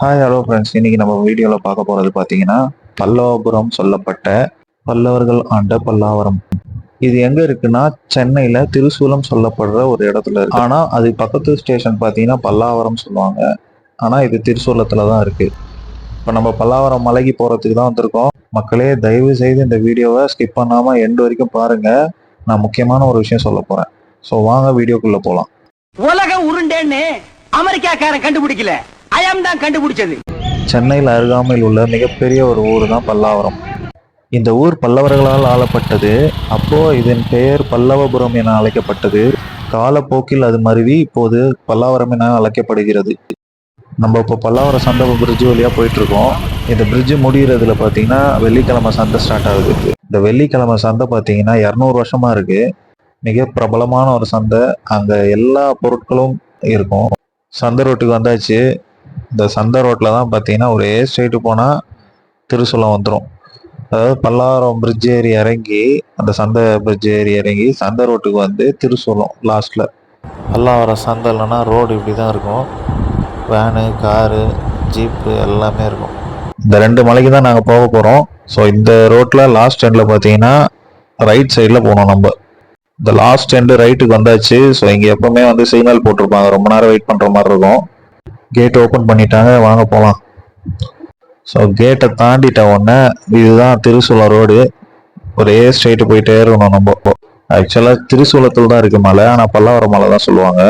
Hi hello friends இன்னைக்கு நம்ம வீடியோவில் பார்க்க போகிறது பார்த்தீங்கன்னா பல்லவபுரம் சொல்லப்பட்ட பல்லவர்கள் ஆண்ட பல்லாவரம். இது எங்க இருக்குன்னா சென்னையில திருசூலம் சொல்லப்படுற ஒரு இடத்துல இருக்கு. ஆனா அது பக்கத்து ஸ்டேஷன் பார்த்தீங்கன்னா பல்லாவரம் சொல்லுவாங்க. ஆனா இது திருசூலத்துல தான் இருக்கு. இப்போ நம்ம பல்லாவரம் மலைக்கு போறதுக்கு தான் வந்திருக்கோம். மக்களே தயவு செய்து இந்த வீடியோவை ஸ்கிப் பண்ணாம எண்டு வரைக்கும் பாருங்க. நான் முக்கியமான ஒரு விஷயம் சொல்ல போறேன். ஸோ வாங்க வீடியோக்குள்ள போலாம். உலகம் உருண்டேன்னு அமெரிக்காக்காரன் கண்டுபிடிக்கல. அயம் தான் கண்டுபிடிச்சது. சென்னையில் அருகாமையில் உள்ள மிகப்பெரிய ஒரு ஊர் தான் பல்லாவரம். இந்த ஊர் பல்லவர்களால் ஆளப்பட்டது. அப்போ இதன் பெயர் பல்லவபுரம் என அழைக்கப்பட்டது. காலப்போக்கில் அது மருவி இப்போது பல்லாவரம் என அழைக்கப்படுகிறது. நம்ம இப்போ பல்லாவரம் சந்தை பிரிட்ஜு வழியாக போயிட்டுருக்கோம். இந்த பிரிட்ஜ் முடிகிறதுல பார்த்தீங்கன்னா வெள்ளிக்கிழமை சந்தை ஸ்டார்ட் ஆகுது. இந்த வெள்ளிக்கிழமை சந்தை பார்த்தீங்கன்னா இரநூறு வருஷமாக இருக்குது மிக பிரபலமான ஒரு சந்தை. அங்கே எல்லா பொருட்களும் இருக்கும். சந்தை ரோட்டுக்கு வந்தாச்சு. இந்த சந்தை ரோட்டில் தான் பார்த்தீங்கன்னா ஒரே ஸ்ட்ரைட்டு போனால் திருசூலம் வந்துடும் அதாவது பல்லாரம் பிரிட்ஜ் ஏறி இறங்கி அந்த சந்தை பிரிட்ஜ் ஏறி இறங்கி சந்தை ரோட்டுக்கு வந்து திருசூலம் லாஸ்ட்டில் பல்லாவரம் சந்தை இல்லைன்னா ரோடு இப்படி தான் இருக்கும். வேனு காரு ஜீப்பு எல்லாமே இருக்கும். இந்த ரெண்டு மலைக்கு தான் நாங்கள் போக போகிறோம் ஸோ இந்த ரோட்டில் லாஸ்ட் எண்டில் பார்த்தீங்கன்னா ரைட் சைடில் போகணும் நம்ம. இந்த லாஸ்ட் எண்டு ரைட்டுக்கு வந்தாச்சு. ஸோ இங்கே எப்போவுமே வந்து சிக்னல் போட்டிருப்பாங்க. ரொம்ப நேரம் வெயிட் பண்ணுற மாதிரி இருக்கும். கேட் ஓப்பன் பண்ணிட்டாங்க வாங்க போகலாம் ஸோ கேட்டை தாண்டிட்ட உடனே இதுதான் திருசூலம் ரோடு ஒரே ஸ்ட்ரைட்டு போயிட்டே இருக்கணும் நம்ம ஆக்சுவலாக திருசூலத்தில் தான் இருக்குது மலை ஆனால் பல்லாவரம் மலை தான் சொல்லுவாங்க.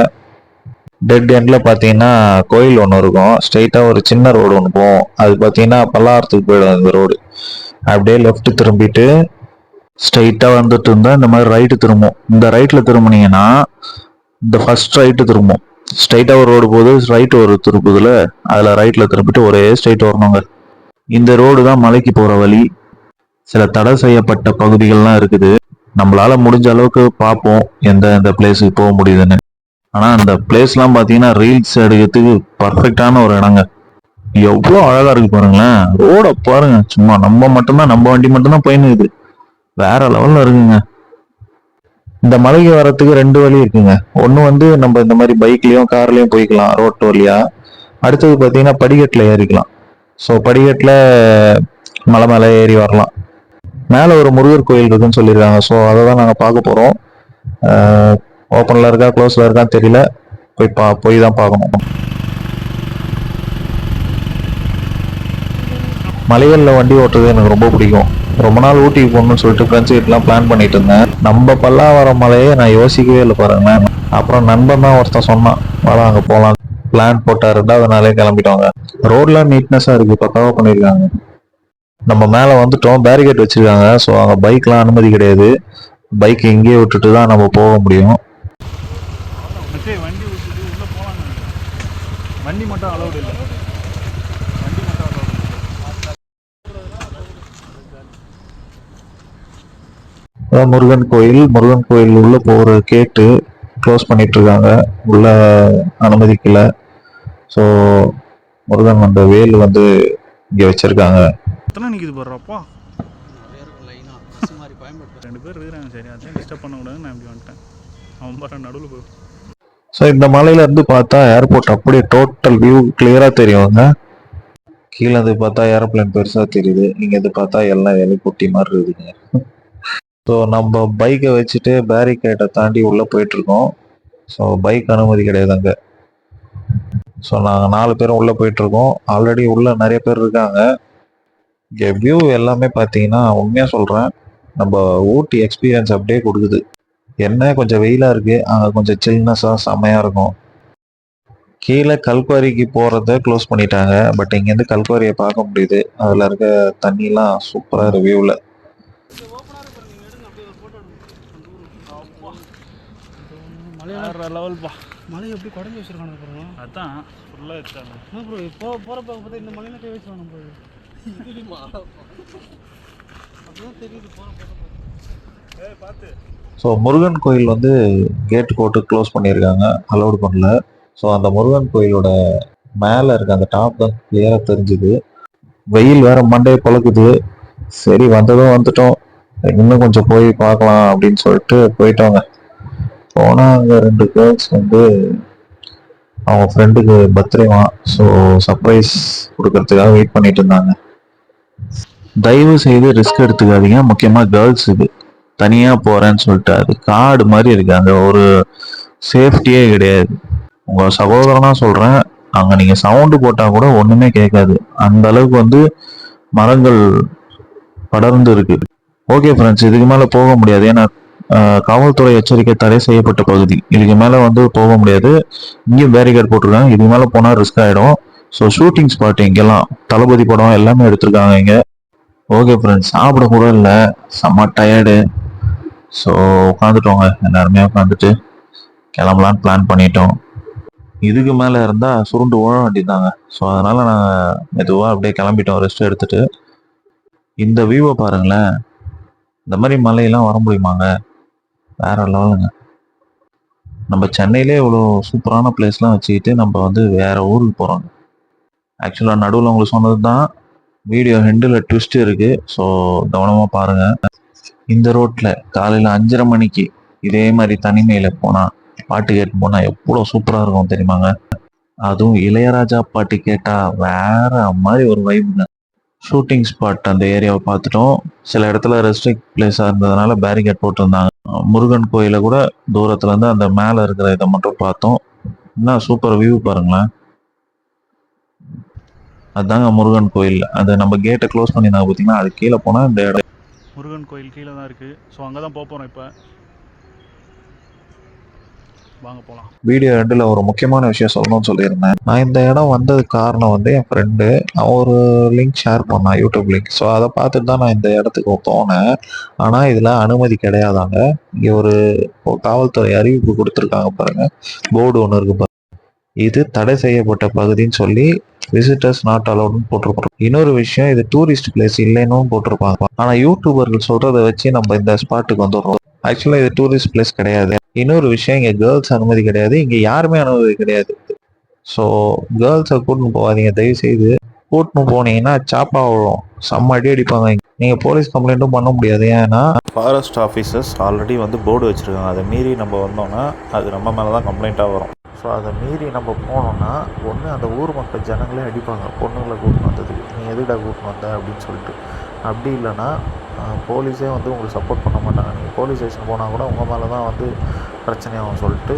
டெட் எண்டில் பார்த்தீங்கன்னா கோயில் ஒன்று இருக்கும். ஸ்ட்ரைட்டாக ஒரு சின்ன ரோடு ஒன்று போகும் அது பார்த்தீங்கன்னா பல்லாவரத்துக்கு போயிடும் இந்த ரோடு அப்படியே லெஃப்ட் திரும்பிட்டு ஸ்ட்ரைட்டாக வந்துட்டு இருந்தால் இந்த மாதிரி ரைட்டு திரும்பும். இந்த ரைட்டில் திரும்பினீங்கன்னா இந்த ஃபர்ஸ்ட் ரைட்டு திரும்பும். ஸ்ட்ரைட்டாக ஒரு ரோடு போகுது ரைட் ஒரு திருப்புதில் அதில் ரைட்டில் திருப்பிட்டு ஒரே ஸ்ட்ரைட் வரணுங்க. இந்த ரோடு தான் மலைக்கு போகிற வழி. சில தடை செய்யப்பட்ட பகுதிகள்லாம் இருக்குது. நம்மளால முடிஞ்ச அளவுக்கு பார்ப்போம் எந்த எந்த பிளேஸுக்கு போக முடியுதுன்னு. ஆனால் அந்த பிளேஸ்லாம் பார்த்தீங்கன்னா ரீல்ஸ் எடுக்கிறதுக்கு பர்ஃபெக்டான ஒரு இடங்க. எவ்வளோ அழகாக இருக்கு பாருங்களேன். ரோடை பாருங்க சும்மா நம்ம மட்டும்தான் நம்ம வண்டி மட்டும்தான் போயின்னு வேற லெவலில் இருக்குங்க. இந்த மலைக்கு வரத்துக்கு ரெண்டு வழி இருக்குங்க. ஒன்று வந்து நம்ம இந்த மாதிரி பைக்லேயும் கார்லேயும் போய்க்கலாம் ரோட்டு வழியா. அடுத்தது பார்த்தீங்கன்னா படிக்கட்டில் ஏறிக்கலாம். ஸோ படிக்கட்டில் மலை மேலே ஏறி வரலாம். மேலே ஒரு முருகர் கோயில் இருக்குன்னு சொல்லியிருக்காங்க. ஸோ அதை தான் நாங்கள் பார்க்க போகிறோம் ஓப்பனில் இருக்கா க்ளோஸில் இருக்கான்னு தெரியல. போய் பா போய் தான் பார்க்கணும். மலைகளில் வண்டி ஓட்டுறது எனக்கு ரொம்ப பிடிக்கும். ரொம்ப நாள் ஊட்டிக்கு போகணும்னு சொல்லிட்டு ஃப்ரெண்ட்ஸ் கிட்டலாம் பிளான் பண்ணிட்டு இருந்தேன். நம்ம பல்லாவரம் மலையே நான் யோசிக்கவே இல்லை பாருங்களேன். அப்புறம் நண்பன் தான் ஒருத்தன் சொன்னான் வாடா அங்கே போகலாம் பிளான் போட்டாரு ரெண்டாவது நாளே கிளம்பிட்டோங்க. ரோட்லாம் நீட்னஸாக இருக்கு பக்காவாக பண்ணியிருக்காங்க நம்ம மேலே வந்துட்டோம் பேரிகேட் வச்சிருக்காங்க. ஸோ அங்கே பைக்லாம் அனுமதி கிடையாது. பைக் இங்கேயே விட்டுட்டு தான் நம்ம போக முடியும். வண்டி வண்டி மட்டும் அலௌடு இல்லை வண்டி மட்டும் அலௌடு அதான் முருகன் கோயில் முருகன் கோயில் உள்ள போகிற கேட்டு க்ளோஸ் பண்ணிட்டு இருக்காங்க உள்ள அனுமதிக்கல. ஸோ முருகன் அந்த வேல் வந்து இங்கே வச்சிருக்காங்க. எத்தனை நிற்கிது போடுறப்பா ரெண்டு பேர் இருக்கிறாங்க சரி அதான் டிஸ்டர்ப் பண்ணக்கூடாதுன்னு நான் இப்படி வந்துட்டேன். அவன் பாரு நடுவில் போய் ஸோ இந்த மலையில இருந்து பார்த்தா ஏர்போர்ட் அப்படியே டோட்டல் வியூ கிளியரா தெரியுங்க கீழே இருந்து பார்த்தா ஏரோப்ளேன் பெருசா தெரியுது. இங்க இருந்து பார்த்தா எல்லாம் எலிக்குட்டி மாதிரி இருக்குதுங்க. ஸோ நம்ம பைக்கை வச்சுட்டு பேரிகேட்டை தாண்டி உள்ளே போயிட்டுருக்கோம். ஸோ பைக் அனுமதி கிடையாது அங்கே. ஸோ நாங்கள் நாலு பேரும் உள்ளே போயிட்டுருக்கோம். ஆல்ரெடி உள்ளே நிறைய பேர் இருக்காங்க. இங்கே வியூ எல்லாமே பார்த்தீங்கன்னா உண்மையாக சொல்கிறேன் நம்ம ஊட்டி எக்ஸ்பீரியன்ஸ் அப்படியே கொடுக்குது. என்ன கொஞ்சம் வெயிலாக இருக்குது அங்கே கொஞ்சம் சில்னஸ்ஸாக செம்மையாக இருக்கும். கீழே கல்குவாரிக்கு போகிறத க்ளோஸ் பண்ணிட்டாங்க. பட் இங்கேருந்து கல்குவாரியை பார்க்க முடியுது. அதில் இருக்க தண்ணிலாம் சூப்பராக இருக்குது வியூவில் லெவல்ப்பா மலை எப்படி குடஞ்சி வச்சிருக்கானு பாருங்க. அதான் ஃபுல்லாக வச்சாங்க. ப்ரோ இப்போ போகிறப்ப பார்த்தா இந்த மலையில கை வச்சுருவானு ப்ரோ அப்படிதான் தெரியுது போகிறப்ப ஏய் பார்த்து ஸோ முருகன் கோயில் வந்து கேட் போட்டு க்ளோஸ் பண்ணியிருக்காங்க அலௌடு பண்ணல. ஸோ அந்த முருகன் கோயிலோட மேலே இருக்க அந்த டாப் தான் கிளியராக தெரிஞ்சுது. வெயில் வேற மண்டையை பழக்குது சரி வந்ததும் வந்துட்டோம். இன்னும் கொஞ்சம் போய் பார்க்கலாம் அப்படின்னு சொல்லிட்டு போயிட்டோங்க. போனால் அங்கே ரெண்டு கேர்ள்ஸ் வந்து அவங்க ஃப்ரெண்டுக்கு பர்த்டேவா ஸோ சர்ப்ரைஸ் கொடுக்கறதுக்காக வெயிட் பண்ணிட்டு இருந்தாங்க. தயவு செய்து ரிஸ்க் எடுத்துக்காதீங்க. முக்கியமாக கேர்ள்ஸ் இது. தனியாக போகிறேன்னு சொல்லிட்டு அது காடு மாதிரி இருக்கு. அங்கே ஒரு சேஃப்டியே கிடையாது. உங்கள் சகோதரனாக சொல்கிறேன் அங்கே நீங்கள் சவுண்டு போட்டால் கூட ஒன்றுமே கேட்காது. அந்த அளவுக்கு வந்து மரங்கள் படர்ந்து இருக்கு. ஓகே ஃப்ரெண்ட்ஸ் இதுக்கு மேலே போக முடியாது. ஏன்னா காவல்துறை எச்சரிக்கை தடை செய்யப்பட்ட பகுதி. இதுக்கு மேலே வந்து போக முடியாது. இங்கேயும் பேரிகேட் போட்டிருக்காங்க. இதுக்கு மேலே போனால் ரிஸ்க் ஆகிடும் ஸோ ஷூட்டிங் ஸ்பாட் இங்கெல்லாம் தளபதி படம் எல்லாமே எடுத்திருக்காங்க இங்கே. ஓகே ஃப்ரெண்ட்ஸ் சாப்பிட கூட இல்லை. செம்ம டயர்டு ஸோ உட்காந்துட்டோங்க எல்லாருமே உட்காந்துட்டு கிளம்பலான்னு பிளான் பண்ணிட்டோம். இதுக்கு மேலே இருந்தால் சுருண்டு ஓழ வேண்டியதாங்க ஸோ அதனால் நாங்கள் மெதுவாக அப்படியே கிளம்பிட்டோம். ரெஸ்ட் எடுத்துட்டு. இந்த வியூவை பாருங்களேன். இந்த மாதிரி மலையெல்லாம் வர முடியுமாங்க? வேற லெவலுங்க. நம்ம சென்னையிலே இவ்வளோ சூப்பரான பிளேஸ்லாம் வச்சுக்கிட்டு நம்ம வந்து வேற ஊருக்கு போகிறோங்க ஆக்சுவலாக நடுவில் உங்களுக்கு சொன்னது தான் வீடியோ ஹெண்டில் ட்விஸ்ட் இருக்குது ஸோ கவனமாக பாருங்கள் இந்த ரோட்டில் காலையில் அஞ்சரை மணிக்கு இதே மாதிரி தனிமையில் போனால் பாட்டு கேட்டு போனால் எவ்வளோ சூப்பராக இருக்கும் தெரியுமாங்க? அதுவும் இளையராஜா பாட்டு கேட்டால் வேற மாதிரி ஒரு வைப்புங்க ஷூட்டிங் ஸ்பாட் அந்த ஏரியாவை பார்த்துட்டோம். சில இடத்துல ரெஸ்ட்ரிக்ட் பிளேஸாக இருந்ததுனால பேரிகேட் போட்டிருந்தாங்க. முருகன் கோயிலை கூட தூரத்துல இருந்து அந்த மேலே இருக்கிற இதை மட்டும் பார்த்தோம். என்ன சூப்பர் வியூ பாருங்களேன். அதாங்க முருகன் கோயில். அது நம்ம கேட்டை க்ளோஸ் பண்ணியிருந்தாங்க பார்த்தீங்கன்னா அது கீழே போனால் இந்த இடம். முருகன் கோயில் கீழே தான் இருக்குது ஸோ அங்கே தான் போக போகிறோம் இப்போ. வாங்க போகலாம் வீடியோ ரெண்டுல ஒரு முக்கியமான விஷயம் சொல்லணும்னு சொல்லியிருந்தேன். நான் இந்த இடம் வந்ததுக்கு காரணம் வந்து என் ஃப்ரெண்டு ஒரு லிங்க் ஷேர் பண்ணான் யூடியூப் லிங்க் ஸோ அதை பார்த்துட்டு தான் நான் இந்த இடத்துக்கு போனேன். ஆனால் இதில் அனுமதி கிடையாதாங்க. இங்கே ஒரு காவல்துறை அறிவிப்பு கொடுத்துருக்காங்க பாருங்க. போர்டு ஒன்று இருக்கு இது தடை செய்யப்பட்ட பகுதின்னு சொல்லி விசிட்டர்ஸ் நாட் அலவுட்னு போட்டிருப்போம் இன்னொரு விஷயம் இது டூரிஸ்ட் பிளேஸ் இல்லைன்னு போட்டிருப்பாங்க. ஆனால் யூடியூபர்கள் சொல்றதை வச்சு நம்ம இந்த ஸ்பாட்டுக்கு வந்துடுறோம். ஆக்சுவலாக இது டூரிஸ்ட் பிளேஸ் கிடையாது. இன்னொரு விஷயம் இங்கே கேர்ள்ஸ் அனுமதி கிடையாது. இங்கே யாருமே அனுமதி கிடையாது. ஸோ கேர்ள்ஸை கூட்டின்னு போகாதீங்க. தயவு செய்து கூட்டின்னு போனீங்கன்னா சாப்பா விழும் செம்ம அடி அடிப்பாங்க. நீங்கள் போலீஸ் கம்ப்ளைண்ட்டும் பண்ண முடியாது. ஏன்னா ஃபாரஸ்ட் ஆஃபீஸர்ஸ் ஆல்ரெடி வந்து போர்டு வச்சுருக்காங்க. அதை மீறி நம்ம வந்தோம்னா அது நம்ம மேலே தான் கம்ப்ளைண்ட்டாக வரும். ஸோ அதை மீறி நம்ம போனோம்னா ஒன்று அந்த ஊர் மக்கள் ஜனங்களே அடிப்பாங்க. பொண்ணுங்களை கூட்டின்னு வந்ததுக்கு. நீ எதுடா கூட்டின்னு வந்த? அப்படின்னு சொல்லிட்டு. அப்படி இல்லைன்னா போலீஸே வந்து உங்களுக்கு சப்போர்ட் பண்ண மாட்டாங்க. நீங்கள் போலீஸ் ஸ்டேஷன் போனால் கூட உங்கள் மேலே தான் வந்து பிரச்சனையாகும் சொல்லிட்டு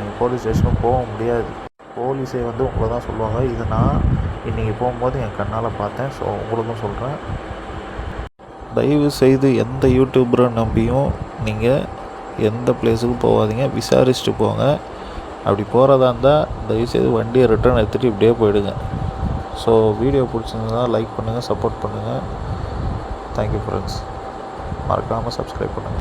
நீங்கள் போலீஸ் ஸ்டேஷனும் போக முடியாது. போலீஸே வந்து உங்களை தான் சொல்லுவாங்க. இது நான் இன்றைக்கி போகும்போது என் கண்ணால் பார்த்தேன். ஸோ உங்களுக்கும் சொல்கிறேன் தயவு செய்து எந்த யூடியூபரை நம்பியும் நீங்கள் எந்த பிளேஸுக்கும் போகாதீங்க. விசாரிச்சுட்டு போங்க. அப்படி போகிறதா இருந்தால் தயவுசெய்து வண்டியை ரிட்டர்ன் எடுத்துகிட்டு இப்படியே போயிடுங்க. ஸோ வீடியோ பிடிச்சிருந்தா லைக் பண்ணுங்கள் சப்போர்ட் பண்ணுங்கள் தேங்க்யூ ஃப்ரெண்ட்ஸ் மறக்காமல் சப்ஸ்கிரைப் பண்ணுங்கள்